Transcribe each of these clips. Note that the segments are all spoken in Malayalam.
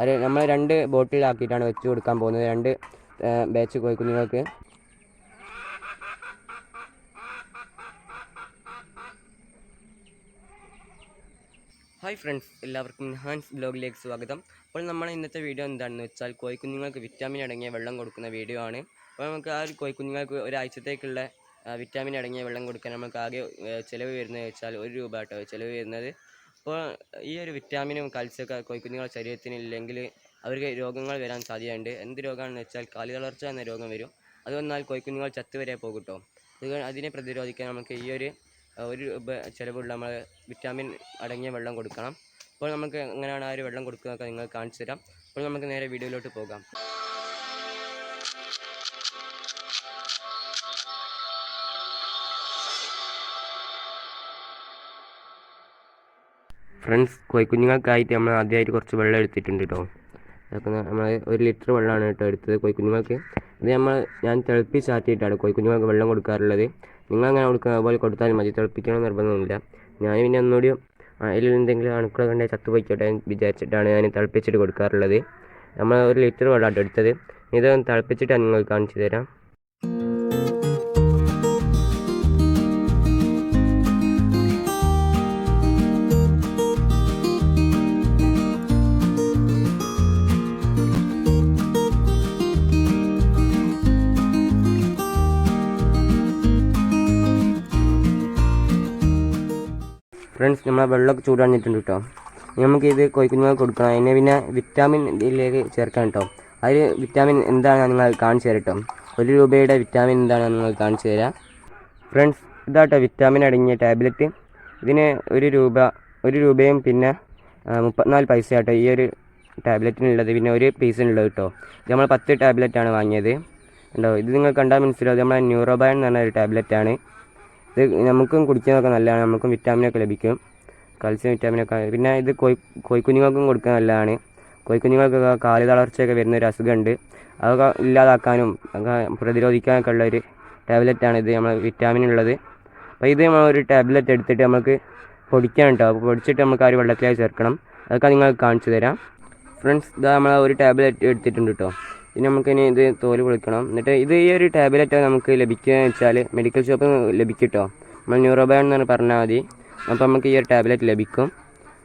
അത് നമ്മൾ രണ്ട് ബോട്ടിലാക്കിയിട്ടാണ് വെച്ച് കൊടുക്കാൻ പോകുന്നത്. രണ്ട് ബാച്ച് കോഴിക്കുഞ്ഞുങ്ങൾക്ക് ഹായ് ഫ്രണ്ട്സ് എല്ലാവർക്കും ഹാൻസ് ബ്ലോഗിലേക്ക് സ്വാഗതം. അപ്പോൾ നമ്മൾ ഇന്നത്തെ വീഡിയോ എന്താണെന്ന് വെച്ചാൽ കോഴിക്കുഞ്ഞുങ്ങൾക്ക് വിറ്റാമിൻ അടങ്ങിയ വെള്ളം കൊടുക്കുന്ന വീഡിയോ ആണ്. അപ്പോൾ നമുക്ക് ആ ഒരു കോഴിക്കുഞ്ഞുങ്ങൾക്ക് ഒരാഴ്ചത്തേക്കുള്ള വിറ്റാമിൻ അടങ്ങിയ വെള്ളം കൊടുക്കാൻ നമുക്ക് ആകെ ചിലവ് വരുന്നത് വെച്ചാൽ ഒരു രൂപ കേട്ടോ ചിലവ് വരുന്നത് അപ്പോൾ ഈ ഒരു വിറ്റാമിനും കാൽസ്യമൊക്കെ കോഴിക്കുഞ്ഞുങ്ങളുടെ ശരീരത്തിന് ഇല്ലെങ്കിൽ അവർക്ക് രോഗങ്ങൾ വരാൻ സാധ്യതയുണ്ട്. എന്ത് രോഗമാണെന്ന് വെച്ചാൽ കാലി തളർച്ച എന്ന രോഗം വരും. അത് വന്നാൽ കോഴിക്കുഞ്ഞുങ്ങൾ ചത്തുവരെ പോകട്ടോ? പോകും കേട്ടോ അത് അതിനെ പ്രതിരോധിക്കാൻ നമുക്ക് ഈ ഒരു ഒരു ചിലവുള്ള നമ്മൾ വിറ്റാമിൻ അടങ്ങിയ വെള്ളം കൊടുക്കണം. അപ്പോൾ നമുക്ക് എങ്ങനെയാണ് ആ ഒരു വെള്ളം കൊടുക്കുന്നതൊക്കെ നിങ്ങൾ കാണിച്ചു തരാം. അപ്പോൾ നമുക്ക് നേരെ വീഡിയോയിലോട്ട് പോകാം. ഫ്രണ്ട്സ് കോഴിക്കുഞ്ഞുങ്ങൾക്കായിട്ട് നമ്മൾ ആദ്യമായിട്ട് കുറച്ച് വെള്ളം എടുത്തിട്ടുണ്ട് കേട്ടോ അതൊക്കെ നമ്മൾ ഒരു ലിറ്റർ വെള്ളമാണ് കേട്ടോ എടുത്തത് കോഴിക്കുഞ്ഞുങ്ങൾക്ക് ഇത് നമ്മൾ ഞാൻ തിളപ്പിച്ചാറ്റിയിട്ടാണ് കോഴിക്കുഞ്ഞുങ്ങൾക്ക് വെള്ളം കൊടുക്കാറുള്ളത്. നിങ്ങൾ അങ്ങനെ കൊടുക്കുക അതുപോലെ കൊടുത്താലും മതി. തിളപ്പിക്കണം നിർബന്ധമൊന്നുമില്ല. ഞാൻ പിന്നെ ഒന്നുകൂടി അതിൽ എന്തെങ്കിലും അണുക്കളെ കണ്ടെ ചത്തുപോയിക്കോട്ടെ വിചാരിച്ചിട്ടാണ് ഞാൻ തിളപ്പിച്ചിട്ട് കൊടുക്കാറുള്ളത്. നമ്മൾ ഒരു ലിറ്റർ വെള്ളമാണ് എടുത്തത്. ഇത് തിളപ്പിച്ചിട്ടാണ് നിങ്ങൾക്ക് കാണിച്ചു തരാം. ഫ്രണ്ട്സ് നമ്മളെ വെള്ളമൊക്കെ ചൂടാഞ്ഞിട്ടുണ്ട് കേട്ടോ ഇനി നമുക്ക് ഇത് കൊടുക്കണം. അതിനെ പിന്നെ വിറ്റാമിൻ ഇതിലേക്ക് ചേർക്കാൻ കേട്ടോ അതിൽ വിറ്റാമിൻ എന്താണ് നിങ്ങൾ കാണിച്ചു തരാം കേട്ടോ ഒരു രൂപയുടെ വിറ്റാമിൻ എന്താണ് നിങ്ങൾ കാണിച്ചു തരാം. ഫ്രണ്ട്സ് ഇതാട്ടോ വിറ്റാമിൻ അടങ്ങിയ ടാബ്ലറ്റ് ഇതിന് ഒരു രൂപ ഒരു രൂപയും പിന്നെ മുപ്പത്തിനാല് പൈസ കേട്ടോ ഈ ഒരു ടാബ്ലറ്റിനുള്ളത് പിന്നെ ഒരു പീസിനുള്ളത് കേട്ടോ ഇത് നമ്മൾ പത്ത് ടാബ്ലറ്റാണ് വാങ്ങിയത്. ഉണ്ടോ ഇത് നിങ്ങൾ കണ്ടാൽ മനസ്സിലാവും. നമ്മൾ ന്യൂറോബയൻ എന്ന് പറഞ്ഞ ഒരു ടാബ്ലറ്റാണ് ഇത് നമുക്കും കുടിക്കുന്നതൊക്കെ നല്ലതാണ്. നമുക്കും വിറ്റാമിനൊക്കെ ലഭിക്കും. കാൽസ്യം വിറ്റാമിനൊക്കെ. പിന്നെ ഇത് കോഴി കോഴിക്കുഞ്ഞുങ്ങൾക്കും കൊടുക്കാൻ നല്ലതാണ്. കോഴിക്കുഞ്ഞുങ്ങൾക്കൊക്കെ കാൽ തളർച്ചയൊക്കെ വരുന്ന ഒരു അസുഖമുണ്ട്. അതൊക്കെ ഇല്ലാതാക്കാനും പ്രതിരോധിക്കാനൊക്കെ ഉള്ള ഒരു ടാബ്ലറ്റാണ് ഇത് നമ്മൾ വിറ്റാമിൻ ഉള്ളത് അപ്പോൾ ഇത് നമ്മൾ ഒരു ടാബ്ലറ്റ് എടുത്തിട്ട് നമുക്ക് പൊടിക്കാൻ കേട്ടോ അപ്പോൾ പൊടിച്ചിട്ട് നമുക്ക് ആ ഒരു വെള്ളത്തിലായി ചേർക്കണം. അതൊക്കെ നിങ്ങൾക്ക് കാണിച്ചു തരാം. ഫ്രണ്ട്സ് ഇതാ നമ്മൾ ഒരു ടാബ്ലറ്റ് എടുത്തിട്ടുണ്ട് കേട്ടോ ഇനി നമുക്കിനി ഇത് തോൽ വിളിക്കണം എന്നിട്ട് ഇത് ഈ ഒരു ടാബ്ലറ്റ് നമുക്ക് ലഭിക്കുക വെച്ചാൽ മെഡിക്കൽ ഷോപ്പിൽ ലഭിക്കും കേട്ടോ നമ്മൾ ന്യൂറോബയൻ എന്ന് പറഞ്ഞാൽ മതി. അപ്പോൾ നമുക്ക് ഈ ഒരു ടാബ്ലറ്റ് ലഭിക്കും.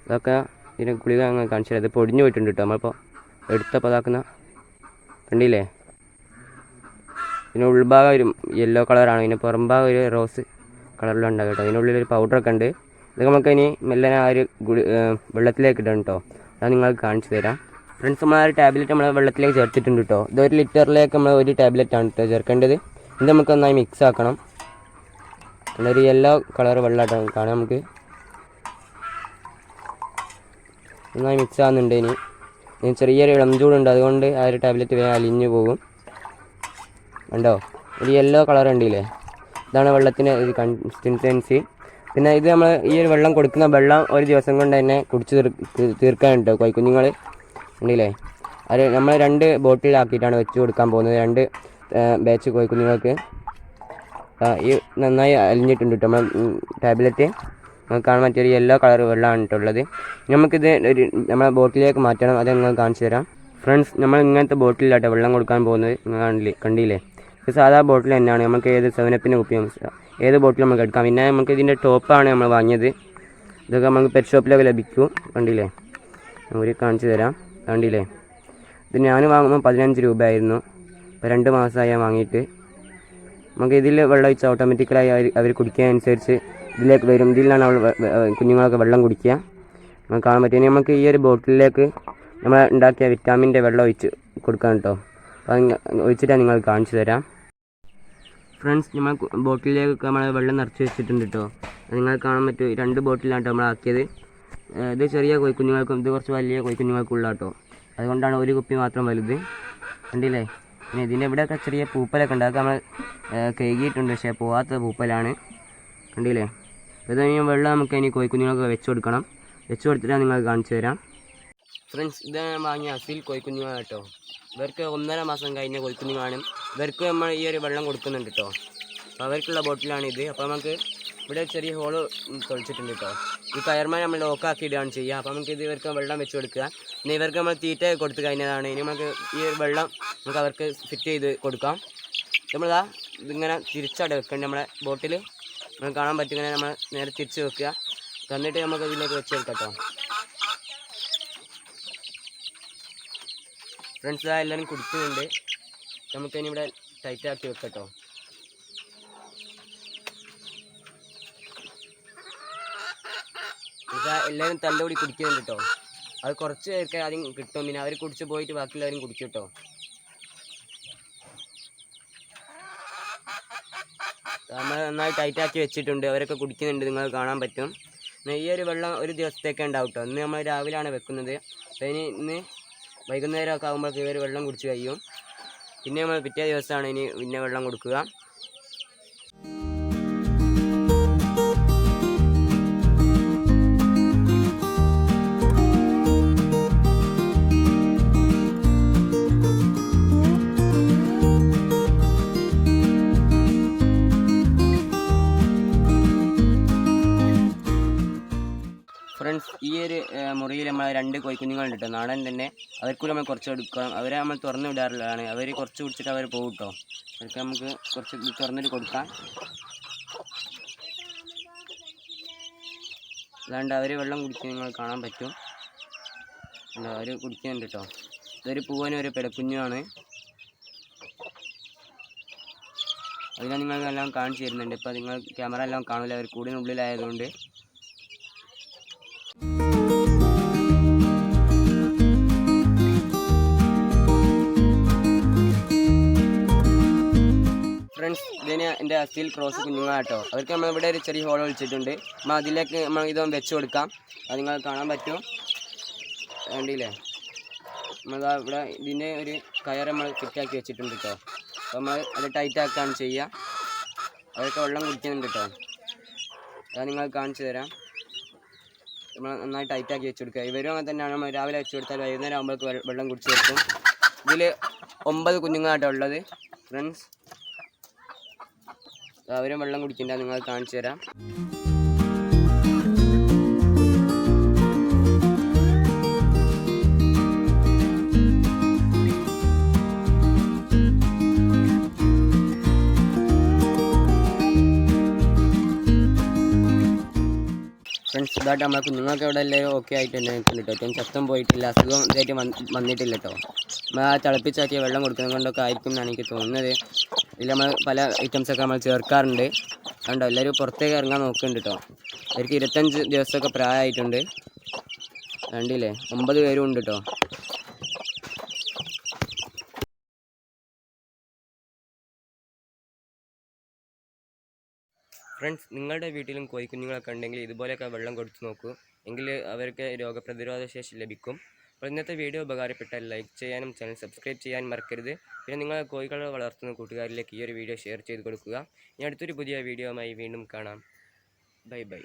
അതൊക്കെ ഇതിന് ഗുളിക അങ്ങനെ കാണിച്ചു തരാം. ഇത് പൊടിഞ്ഞു പോയിട്ടുണ്ട് കേട്ടോ നമ്മളിപ്പോൾ എടുത്തപ്പോൾ അതാക്കുന്ന കണ്ടില്ലേ? ഇതിന് ഉൾഭാഗം ഒരു യെല്ലോ കളറാണ് ഇതിന് പുറംഭാഗം ഒരു റോസ് കളറിലുണ്ടാകും കേട്ടോ അതിനുള്ളിൽ ഒരു പൗഡറൊക്കെ ഉണ്ട്. ഇത് നമുക്ക് ഇനി മെല്ലനെ ആ ഒരു ഗുളി വെള്ളത്തിലേക്ക് ഇടണം കേട്ടോ അത് നിങ്ങൾക്ക് കാണിച്ചു തരാം. ഫ്രണ്ട്സ് നമ്മൾ ആ ടാബ്ലറ്റ് നമ്മൾ വെള്ളത്തിലേക്ക് ചേർത്തിട്ടുണ്ട് കേട്ടോ ഇത് ഒരു ലിറ്ററിലേക്ക് നമ്മൾ ഒരു ടാബ്ലറ്റ് ആണ് കേട്ടോ ചേർക്കേണ്ടത്. ഇത് നമുക്ക് നന്നായി മിക്സ് ആക്കണം. ഒരു യെല്ലോ കളർ വെള്ളമായിട്ടാണ് കാണാം നമുക്ക്. നന്നായി മിക്സ് ആകുന്നുണ്ട് ഇനി. ഇനി ചെറിയൊരു ഇളം ചൂടുണ്ട് അതുകൊണ്ട് ആ ഒരു ടാബ്ലറ്റ് വേഗം അലിഞ്ഞു പോകും. ഉണ്ടോ ഒരു യെല്ലോ കളർ ഉണ്ടല്ലേ? ഇതാണ് വെള്ളത്തിന്റെ ഒരു കൺസിസ്റ്റൻസി പിന്നെ ഇത് നമ്മൾ ഈ ഒരു വെള്ളം കൊടുക്കുന്ന വെള്ളം ഒരു ദിവസം കൊണ്ട് തന്നെ കുടിച്ച് തീർക്കാനുണ്ട് കോഴിക്കുഞ്ഞുങ്ങൾ ഉണ്ടല്ലേ അത് നമ്മൾ രണ്ട് ബോട്ടിലാക്കിയിട്ടാണ് വെച്ച് കൊടുക്കാൻ പോകുന്നത്. രണ്ട് ബാച്ച് കോഴിക്കുഞ്ഞുങ്ങൾക്ക്. ഈ നന്നായി അലിഞ്ഞിട്ടുണ്ട് കേട്ടോ നമ്മൾ ടാബ്ലറ്റ് നമുക്ക് കാണാൻ പറ്റിയ യെല്ലോ കളർ വെള്ളമാണ് കേട്ടുള്ളത് നമുക്കിത് ഒരു നമ്മളെ ബോട്ടിലേക്ക് മാറ്റണം. അത് നിങ്ങൾ കാണിച്ചു തരാം. ഫ്രണ്ട്സ് നമ്മൾ ഇങ്ങനത്തെ ബോട്ടിലാട്ടോ വെള്ളം കൊടുക്കാൻ പോകുന്നത് നിങ്ങൾ കണ്ടില്ലേ കണ്ടില്ലേ? ഇത് സാധാ ബോട്ടിൽ തന്നെയാണ്. നമുക്ക് ഏത് സെവനപ്പിന്റെ കുപ്പിയും ഏത് ബോട്ടിൽ നമുക്ക് എടുക്കാം. പിന്നെ നമുക്ക് ഇതിന്റെ ടോപ്പാണ് നമ്മൾ വാങ്ങിയത്. ഇതൊക്കെ നമുക്ക് പെറ്റ് ഷോപ്പിലൊക്കെ ലഭിക്കും. കണ്ടില്ലേ? ഒരു കാണിച്ചു തരാം. കണ്ടില്ലേ? ഇത് ഞാൻ വാങ്ങുമ്പോൾ പതിനഞ്ച് രൂപയായിരുന്നു. ഇപ്പോൾ രണ്ട് മാസമായി ഞാൻ വാങ്ങിയിട്ട്. നമുക്ക് ഇതിൽ വെള്ളം ഒഴിച്ച് ഓട്ടോമാറ്റിക്കലായി അവർ കുടിക്കാൻ അനുസരിച്ച് ഇതിലേക്ക് വരും. ഇതിലാണ് അവൾ കുഞ്ഞുങ്ങളൊക്കെ വെള്ളം കുടിക്കുക. നമുക്ക് കാണാൻ പറ്റും. നമുക്ക് ഈ ഒരു ബോട്ടിലേക്ക് നമ്മൾ ഉണ്ടാക്കിയ വിറ്റാമിന്റെ വെള്ളം ഒഴിച്ച് കൊടുക്കാൻ കേട്ടോ. അപ്പോൾ ഒഴിച്ചിട്ടാണ് നിങ്ങൾ കാണിച്ചു തരാം. ഫ്രണ്ട്സ് നമ്മൾ ബോട്ടിലേക്ക് നമ്മൾ വെള്ളം നിറച്ച് വെച്ചിട്ടുണ്ട് കേട്ടോ. നിങ്ങൾ കാണാൻ പറ്റും. രണ്ട് ബോട്ടിലാണ് നമ്മൾ ആക്കിയത് ഇത് ചെറിയ കോഴിക്കുഞ്ഞുങ്ങൾക്കും ഇത് കുറച്ച് വലിയ കോയിക്കുഞ്ഞുങ്ങൾക്കും കേട്ടോ അതുകൊണ്ടാണ് ഒരു കുപ്പി മാത്രം വലുത്. കണ്ടില്ലേ? പിന്നെ ഇതിന്റെ ഇവിടെയൊക്കെ ചെറിയ പൂപ്പലൊക്കെ ഉണ്ട്. അതൊക്കെ നമ്മൾ കഴുകിയിട്ടുണ്ട്. പക്ഷേ പോവാത്ത പൂപ്പലാണ്. കണ്ടില്ലേ? ഇത് കഴിഞ്ഞാൽ വെള്ളം നമുക്ക് ഇനി കോഴിക്കുഞ്ഞുങ്ങൾക്ക് വെച്ച് കൊടുക്കണം. വെച്ച് കൊടുത്തിട്ട് നിങ്ങൾ കാണിച്ചു തരാം. ഫ്രണ്ട്സ് ഇത് വാങ്ങിയ അസിൽ കോഴിക്കുഞ്ഞുങ്ങൾ കേട്ടോ. ഇവർക്ക് ഒന്നര മാസം കഴിഞ്ഞ കോഴിക്കുഞ്ഞുങ്ങളാണ്. ഇവർക്ക് നമ്മൾ ഈ ഒരു വെള്ളം കൊടുക്കുന്നുണ്ട് കേട്ടോ. അപ്പോൾ അവർക്കുള്ള ബോട്ടിലാണ് ഇത്. അപ്പോൾ നമുക്ക് ഇവിടെ ചെറിയ ഹോൾ തൊളിച്ചിട്ടുണ്ട് കേട്ടോ ഈ കയർമാൻ നമ്മൾ ലോക്കാക്കി ഇടുകയാണ് ചെയ്യുക. അപ്പോൾ നമുക്ക് ഇത് ഇവർക്ക് വെള്ളം വെച്ച് കൊടുക്കുക. പിന്നെ ഇവർക്ക് നമ്മൾ തീറ്റ കൊടുത്തു കഴിഞ്ഞതാണ്. ഇനി നമുക്ക് ഈ വെള്ളം നമുക്ക് അവർക്ക് ഫിറ്റ് ചെയ്ത് കൊടുക്കാം. നമ്മളിതാ ഇതിങ്ങനെ തിരിച്ചവിടെ വെക്കേണ്ട നമ്മളെ ബോട്ടിൽ നമുക്ക് കാണാൻ പറ്റും. ഇങ്ങനെ നമ്മൾ നേരെ തിരിച്ച് വെക്കുക. തന്നിട്ട് നമുക്ക് ഇതിലേക്ക് വെച്ച് കൊടുക്കാം കേട്ടോ ഫ്രണ്ട്സ് എല്ലാവരും കുടിക്കുന്നുണ്ട്. നമുക്ക് ഇനി ഇവിടെ ടൈറ്റ് ആക്കി വെക്കട്ടോ എല്ലാവരും തല്ലുകൂടി കുടിക്കുന്നുണ്ട് കേട്ടോ അത് കുറച്ച് പേർക്ക് ആദ്യം കിട്ടും. പിന്നെ അവർ കുടിച്ച് പോയിട്ട് ബാക്കിയുള്ളവരും കുടിക്കും കേട്ടോ നമ്മൾ നന്നായി ടൈറ്റാക്കി വെച്ചിട്ടുണ്ട്. അവരൊക്കെ കുടിക്കുന്നുണ്ട്. നിങ്ങൾ കാണാൻ പറ്റും. ഈ ഒരു വെള്ളം ഒരു ദിവസത്തേക്ക് ഉണ്ടാവും കേട്ടോ ഇന്ന് നമ്മൾ രാവിലെയാണ് വെക്കുന്നത്. അപ്പോൾ ഇനി ഇന്ന് വൈകുന്നേരമൊക്കെ ആകുമ്പോഴേക്ക് ഇവർ വെള്ളം കുടിച്ച് കഴിയും. പിന്നെ നമ്മൾ പിറ്റേ ദിവസമാണ് ഇനി പിന്നെ വെള്ളം കൊടുക്കുക. ഒരു മുറിയിൽ നമ്മൾ രണ്ട് കോഴിക്കുഞ്ഞുങ്ങളുണ്ട് കേട്ടോ നാടൻ തന്നെ. അവർക്കും നമ്മൾ കുറച്ച് കൊടുക്കാം അവരെ നമ്മൾ തുറന്നു വിടാറുള്ളതാണ്. അവർ കുറച്ച് കുടിച്ചിട്ട് അവർ പോകും കേട്ടോ അവർക്ക് നമുക്ക് കുറച്ച് തുറന്നിട്ട് കൊടുക്കാം. അല്ലാണ്ട് അവർ വെള്ളം കുടിക്കുന്നത് നിങ്ങൾ കാണാൻ പറ്റും. അവർ കുടിക്കുന്നുണ്ട് കേട്ടോ ഇതൊരു പൂവനും ഒരു പിടക്കുഞ്ഞുമാണ്. അതിനെ നിങ്ങൾ എല്ലാം കാണിച്ചു തരുന്നുണ്ട്. ഇപ്പോൾ നിങ്ങൾ ക്യാമറ എല്ലാം കാണില്ല അവർ കൂടിനുള്ളിലായതുകൊണ്ട്. ഫ്രണ്ട്സ് ഇതിന് എന്റെ അസ്ഥിയിൽ ക്രോസ് കുഞ്ഞുങ്ങളാട്ടോ അവർക്ക് നമ്മൾ ഇവിടെ ഒരു ചെറിയ ഹോൾ വിളിച്ചിട്ടുണ്ട്. നമ്മൾ അതിലേക്ക് നമ്മൾ ഇതൊന്ന് വെച്ച് കൊടുക്കാം. അത് നിങ്ങൾ കാണാൻ പറ്റും. വേണ്ടിയില്ലേ നമ്മൾ ഇവിടെ ഇതിന്റെ ഒരു കയർ നമ്മൾ ഫിറ്റാക്കി വെച്ചിട്ടുണ്ട് കേട്ടോ. അപ്പോൾ നമ്മൾ അത് ടൈറ്റ് ആക്കുകയാണ് ചെയ്യുക. അവരൊക്കെ വെള്ളം കുടിക്കുന്നുണ്ട് കേട്ടോ. അത് നിങ്ങൾ കാണിച്ചു തരാം. നമ്മൾ നന്നായി ടൈറ്റാക്കി വെച്ച് കൊടുക്കുക. ഇവരും അങ്ങനെ തന്നെയാണ്. നമ്മൾ രാവിലെ വെച്ച് കൊടുത്താൽ വൈകുന്നേരം ആകുമ്പോഴേക്ക് വെള്ളം കുടിച്ച് വെക്കും. ഇതിൽ ഒമ്പത് കുഞ്ഞുങ്ങളാട്ടോ ഉള്ളത്. ഫ്രണ്ട്സ് അവരും വെള്ളം കുടിക്കണ്ട നിങ്ങൾ കാണിച്ചു തരാം ഫ്രണ്ട്സ് ഇതായിട്ട് നമ്മളെ കുഞ്ഞുങ്ങൾക്ക് ഇവിടെ എല്ലാവരും ഓക്കെ ആയിട്ട് തന്നെ നിൽക്കുന്നുണ്ട് കേട്ടോ. ശക്തം പോയിട്ടില്ല. അസുഖം ഇതായിട്ട് വന്ന് വന്നിട്ടില്ല കേട്ടോ. നമ്മൾ ആ തിളപ്പിച്ചാക്കിയ വെള്ളം കൊടുക്കുന്നത് കൊണ്ടൊക്കെ ആയിരിക്കും എന്നാണ് എനിക്ക് തോന്നുന്നത്. ഇതിൽ നമ്മൾ പല ഐറ്റംസൊക്കെ നമ്മൾ ചേർക്കാറുണ്ട്. അതുകൊണ്ടോ എല്ലാവരും പുറത്തേക്ക് ഇറങ്ങാൻ നോക്കുന്നുണ്ട് കേട്ടോ. അവർക്ക് ഇരുപത്തഞ്ച് ദിവസമൊക്കെ പ്രായമായിട്ടുണ്ട്. കണ്ടില്ലേ? ഒമ്പത് പേരും ഉണ്ട് കേട്ടോ. ഫ്രണ്ട്സ് നിങ്ങളുടെ വീട്ടിലും കോഴിക്കുഞ്ഞുങ്ങളൊക്കെ ഉണ്ടെങ്കിൽ ഇതുപോലെയൊക്കെ വെള്ളം കൊടുത്തു നോക്കൂ. എങ്കിൽ അവർക്ക് രോഗപ്രതിരോധ ശേഷി ലഭിക്കും. അപ്പോൾ ഇന്നത്തെ വീഡിയോ ഉപകാരപ്പെട്ടാൽ ലൈക്ക് ചെയ്യാനും ചാനൽ സബ്സ്ക്രൈബ് ചെയ്യാനും മറക്കരുത്. പിന്നെ നിങ്ങൾ കോഴികളെ വളർത്തുന്ന കൂട്ടുകാരിലേക്ക് ഈ ഒരു വീഡിയോ ഷെയർ ചെയ്ത് കൊടുക്കുക. ഇനി അടുത്തൊരു പുതിയ വീഡിയോയുമായി വീണ്ടും കാണാം. Bye bye